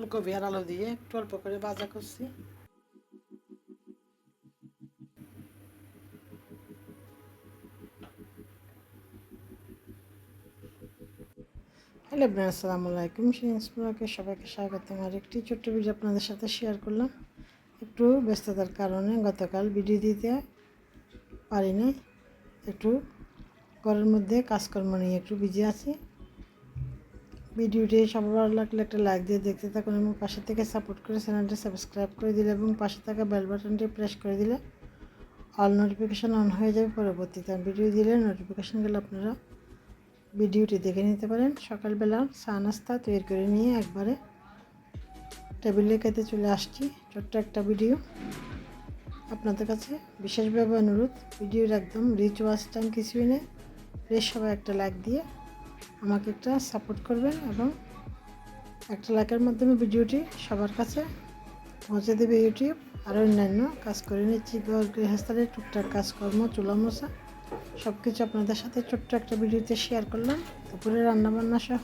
ফুলকপি আর আলু দিয়ে একটু অল্প করে ভাজা করছি। হ্যালো আসসালামু আলাইকুম। সিরিয়াসপুরকে সবাইকে স্বাগতম। আর একটি ছোট্ট ভিডিও আপনাদের সাথে শেয়ার করলাম। একটু ব্যস্ততার কারণে গতকাল ভিডিও দিতে পারিনি। একটু ঘরের মধ্যে কাজকর্ম নিয়ে একটু বিজি আছি। ভিডিওটি সবার ভালো লাগলে একটা লাইক দিয়ে দেখতে থাকুন এবং পাশে থেকে সাপোর্ট করে চ্যানেলটি সাবস্ক্রাইব করে দিলে এবং পাশে থাকা বেল বাটনটি প্রেস করে দিলে অল নোটিফিকেশান অন হয়ে যাবে। পরবর্তীতে ভিডিও দিলে নোটিফিকেশানগুলো আপনারা ভিডিওটি দেখে নিতে পারেন। সকালবেলা চা নাস্তা তৈরি করে নিয়ে একবারে টেবিলে খেতে চলে আসছি। ছোট্ট একটা ভিডিও আপনাদের কাছে বিশেষভাবে অনুরোধ ভিডিওর একদম রিচ ওয়াচ টাইম কিছুই নেই। প্লিজ সবাই একটা লাইক দিয়ে আমাকে একটা সাপোর্ট করবেন এবং একটা লাইকের মাধ্যমে ভিডিওটি সবার কাছে পৌঁছে দেবে ইউটিউব। আর অন্যান্য কাজ করে নিচ্ছি ঘর গৃহস্থানের টুকটাক কাজকর্ম চুলা মশা সব কিছু আপনাদের সাথে ছোট্ট একটা ভিডিওতে শেয়ার করলাম। দুপুরে রান্নাবান্না সহ।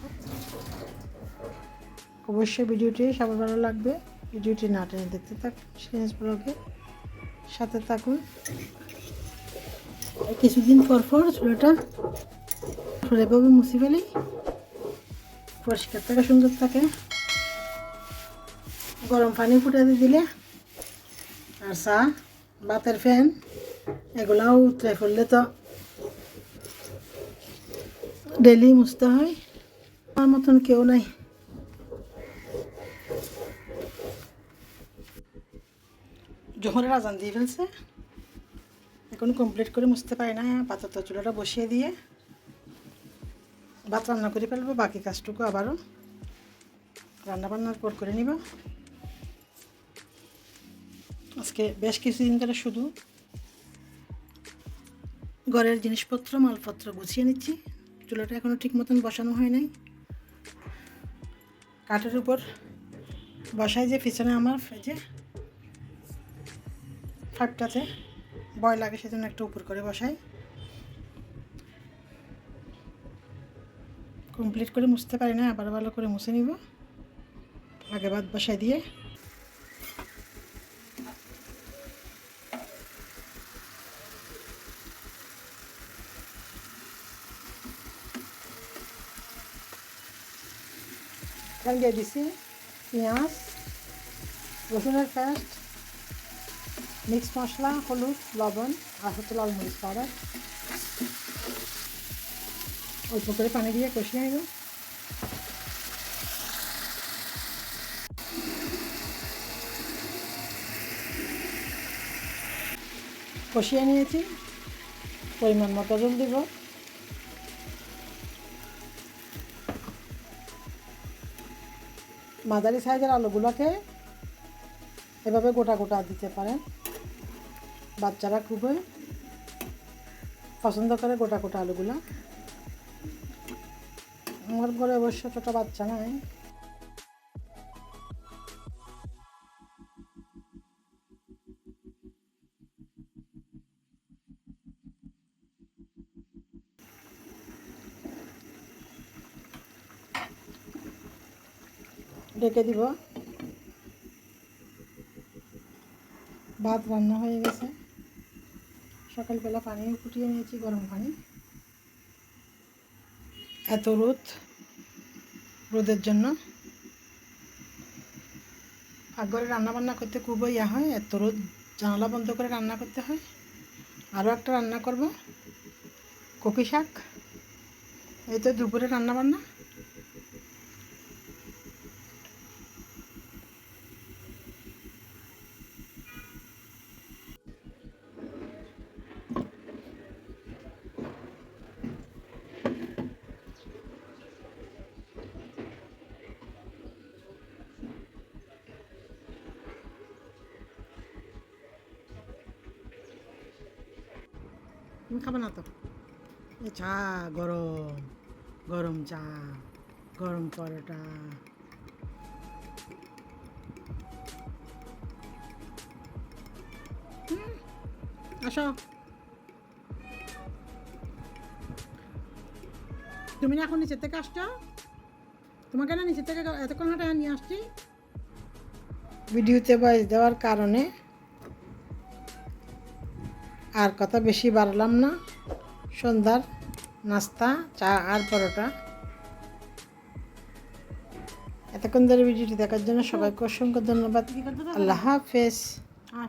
অবশ্যই ভিডিওটি সবার ভালো লাগবে। ভিডিওটি না টেনে দেখতে থাকুন সিরিয়াস ব্লগে। সাথে থাকুন। কিছুদিন পর পর চুলাটা এভাবে মুছে ফেলি। পরিষ্কার থাকে, সুন্দর থাকে। গরম পানি ফুটাতে দিলে আর চা বাতের ফ্যান, এগুলাও উতরে ফেললে তো ডেলি মুছতে হয়। আমার মতন কেউ নাই। জোহরের আজান দিয়ে ফেলছে, এখন কমপ্লিট করে মুছতে পারি না পাতা তো চুলাটা বসিয়ে দিয়ে ভাত রান্না করে ফেলব, বাকি কাজটুকু আবারও রান্না বান্নার পর করে নিব। আজকে বেশ কিছুদিন ধরে শুধু ঘরের জিনিসপত্র, মালপত্র গুছিয়ে নিচ্ছি। চুলাটা এখনও ঠিক মতন বসানো হয় নাই। কাঠের উপর বসায় যে পিছনে আমার যে ফাইভটাতে বয় লাগে সেজন্য একটা উপর করে বসাই। কমপ্লিট করে মুছতে পারি না, আবার ভালো করে মুছে নিব। আগে বাদ বসাই দিয়ে। দিছি, পেঁয়াজ, রসুনের পেস্ট মিক্স মশলা, হলুদ, লবণ, আর হচ্ছে লাল মরিচ পাউডার। অল্প করে পানি দিয়ে কষিয়ে নেব। কষিয়ে নিয়েছি। পরিমাণ মতো জল দিব। মাঝারি সাইজের আলুগুলোকে এভাবে গোটা গোটা দিতে পারেন। বাচ্চারা খুবই পছন্দ করে গোটা গোটা আলুগুলো। আমার ঘরে অবশ্য ছোটো বাচ্চা নাই। ঢেকে দিব। ভাত রান্না হয়ে গেছে। সকালবেলা পানি ফুটিয়ে নিয়েছি, গরম পানি। এত রোদ, রোদের জন্য। আগরে রান্না বান্না করতে খুবই ইয়া হয়, এত রোদ, জানালা বন্ধ করে রান্না করতে হয়। আরও একটা রান্না করব, কপি শাক। এই তো দুপুরে রান্না তুমি খাবে না তো? এ চা, গরম গরম চা, গরম পরোটা। আসো। তুমি না এখন নিচের থেকে আসছো? তোমাকে না নিচের থেকে এতক্ষণ হাঁটা নিয়ে আসছি। ভিডিওতে বয়স দেওয়ার কারণে আর কথা বেশি বাড়লাম না। সন্ধ্যার নাস্তা চা আর পরোটা। এতক্ষণ ধরে ভিডিওটি দেখার জন্য সবাইকে অসংখ্য ধন্যবাদ। আল্লাহ হাফেজ। আর